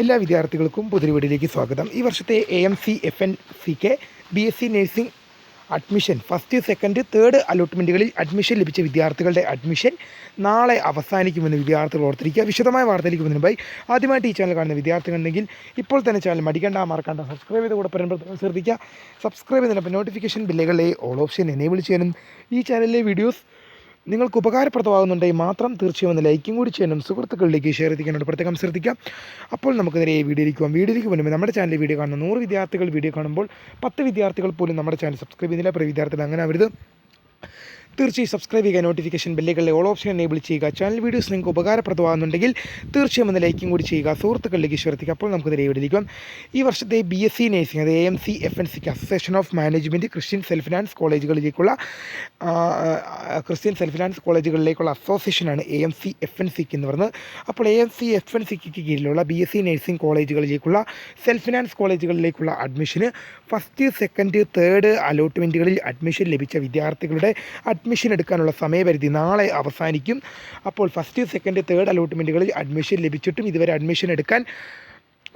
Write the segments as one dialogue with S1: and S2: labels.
S1: എല്ലാ വിദ്യാർത്ഥികൾക്കും പുതിയ സ്വാഗതം. ഈ വർഷത്തെ A M C F N C K B S C nursing admission first second third അലോട്ട്മെന്റുകളിൽ admission ലഭിച്ച വിദ്യാർത്ഥികളുടെ അഡ്മിഷൻ നാളെ അവസാനിക്കുമെന്ന് വിദ്യാർത്ഥികൾ ഓർത്തിരിക്കുക. വിശദമായ വാർത്തയിലേക്ക് മുമ്പായി ആദ്യമായിട്ട് ഈ ചാനൽ കാണുന്ന വിദ്യാർത്ഥികളുണ്ടെങ്കിൽ ഇപ്പോൾ തന്നെ ചാനൽ മടിക്കണ്ട മറക്കണ്ട സബ്സ്ക്രൈബ് ചെയ്ത് കൂടെ പരമ്പര ശ്രദ്ധിക്കുക. സബ്സ്ക്രൈബ് ചെയ്തതിനൊപ്പം നോട്ടിഫിക്കേഷൻ ബില്ലുകളെ ഓൾ ഓപ്ഷൻ എനേബിൾ ചെയ്യാനും ഈ ചാനലിലെ വീഡിയോസ് നിങ്ങൾക്ക് ഉപകാരപ്രദമാകുന്നുണ്ടെങ്കിൽ മാത്രം തീർച്ചയായും ഒന്ന് ലൈക്കും കൂടി ചെയ്യാനും സുഹൃത്തുക്കളിലേക്ക് ഷെയർ ചെയ്യാനുണ്ട് പ്രത്യേകം ശ്രദ്ധിക്കാം. അപ്പോൾ നമുക്ക് നേരെ വീഡിയോയിലേക്ക് പോകാം. വീഡിയോയിലേക്ക് പോകുമ്പോൾ നമ്മുടെ ചാനലിൽ വീഡിയോ കാണുന്ന നൂറ് വിദ്യാർത്ഥികൾ വീഡിയോ കാണുമ്പോൾ പത്ത് വിദ്യാർത്ഥികൾ പോലും നമ്മുടെ ചാനൽ സബ്സ്ക്രൈബ് ചെയ്യുന്നില്ല. പ്രിയ വിദ്യാർത്ഥികൾ അങ്ങനെ അവരുത് തീർച്ചയായും സബ്സ്ക്രൈബ് ചെയ്യുക നോട്ടിഫിക്കേഷൻ ബെല്ലുകളിലെ ഓൾ ഓപ്ഷൻ എനേബിൾ ചെയ്യുക. ചാനൽ വീഡിയോസ് നിങ്ങൾക്ക് ഉപകാരപ്രദമാകുന്നുണ്ടെങ്കിൽ തീർച്ചയായും ഒന്ന് ലൈക്കും കൂടി ചെയ്യുക. സുഹൃത്തുക്കളിലേക്ക് ശ്രദ്ധിക്കുക അപ്പോൾ നമുക്ക് നേരിടിരിക്കാം ഈ വർഷത്തെ ബി എസ് സി നേഴ്സിംഗ് അത് A M C F N സിക്ക് association of management Christian self finance കോളേജുകളിലേക്കുള്ള Christian self finance കോളേജുകളിലേക്കുള്ള അസോസിയേഷനാണ് A M C F N സിക്ക് എന്ന് പറയുന്നത്. അപ്പോൾ A M C F N സിക്ക് കീഴിലുള്ള ബി എസ് സി നേഴ്സിംഗ് കോളേജുകളിലേക്കുള്ള സെൽഫ് ഫിനാൻസ് കോളേജുകളിലേക്കുള്ള അഡ്മിഷന് ഫസ്റ്റ് സെക്കൻഡ് തേർഡ് അലോട്ട്മെന്റുകളിൽ അഡ്മിഷൻ ലഭിച്ച വിദ്യാർത്ഥികളുടെ അഡ്മിഷൻ എടുക്കാനുള്ള സമയപരിധി നാളെ അവസാനിക്കും. അപ്പോൾ ഫസ്റ്റ് സെക്കൻഡ് തേർഡ് അലോട്ട്മെന്റുകളിൽ അഡ്മിഷൻ ലഭിച്ചിട്ടും ഇതുവരെ അഡ്മിഷൻ എടുക്കാൻ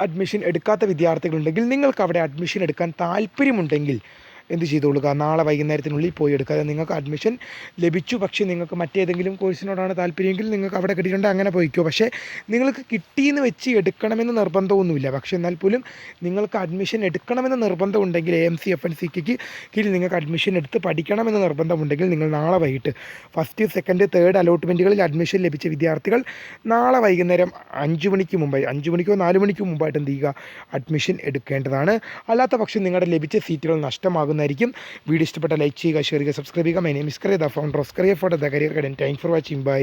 S1: അഡ്മിഷൻ എടുക്കാത്ത വിദ്യാർത്ഥികളുണ്ടെങ്കിൽ നിങ്ങൾക്ക് അവിടെ അഡ്മിഷൻ എടുക്കാൻ താല്പര്യമുണ്ടെങ്കിൽ എന്ത് ചെയ്തോളുക നാളെ വൈകുന്നേരത്തിനുള്ളിൽ പോയി എടുക്കുക. നിങ്ങൾക്ക് അഡ്മിഷൻ ലഭിച്ചു. പക്ഷേ നിങ്ങൾക്ക് മറ്റേതെങ്കിലും കോഴ്സിനോടാണ് താല്പര്യമെങ്കിൽ നിങ്ങൾക്ക് അവിടെ കിട്ടിയിട്ടുണ്ട് അങ്ങനെ പോയിക്കോ. പക്ഷേ നിങ്ങൾക്ക് കിട്ടിയെന്ന് വെച്ച് എടുക്കണമെന്ന് നിർബന്ധമൊന്നുമില്ല. പക്ഷേ എന്നാൽ പോലും നിങ്ങൾക്ക് അഡ്മിഷൻ എടുക്കണമെന്ന് നിർബന്ധമുണ്ടെങ്കിൽ A M C F N സിക്ക് കീഴിൽ നിങ്ങൾക്ക് അഡ്മിഷൻ എടുത്ത് പഠിക്കണമെന്ന് നിർബന്ധമുണ്ടെങ്കിൽ നിങ്ങൾ നാളെ വൈകിട്ട് ഫസ്റ്റ് സെക്കൻഡ് തേർഡ് അലോട്ട്മെന്റുകളിൽ അഡ്മിഷൻ ലഭിച്ച വിദ്യാർത്ഥികൾ നാളെ വൈകുന്നേരം അഞ്ച് മണിക്ക് മുമ്പായി അഞ്ച് മണിക്കോ നാല് മണിക്കോ മുമ്പായിട്ട് എന്ത് ചെയ്യുക? അഡ്മിഷൻ എടുക്കേണ്ടതാണ്. അല്ലാത്ത പക്ഷം നിങ്ങളുടെ ലഭിച്ച സീറ്റുകൾ നഷ്ടമാകുന്നതായിരിക്കും വീഡിയോ ഇഷ്ടപ്പെട്ട ലൈക്ക് ചെയ്യുക ഷെയർ ചെയ്യുക സബ്സ്ക്രൈബ് ചെയ്യുക. മൈ നെയിം ഇസ്കറിയ the founder of Kariya photo the career guidance thank for watching bye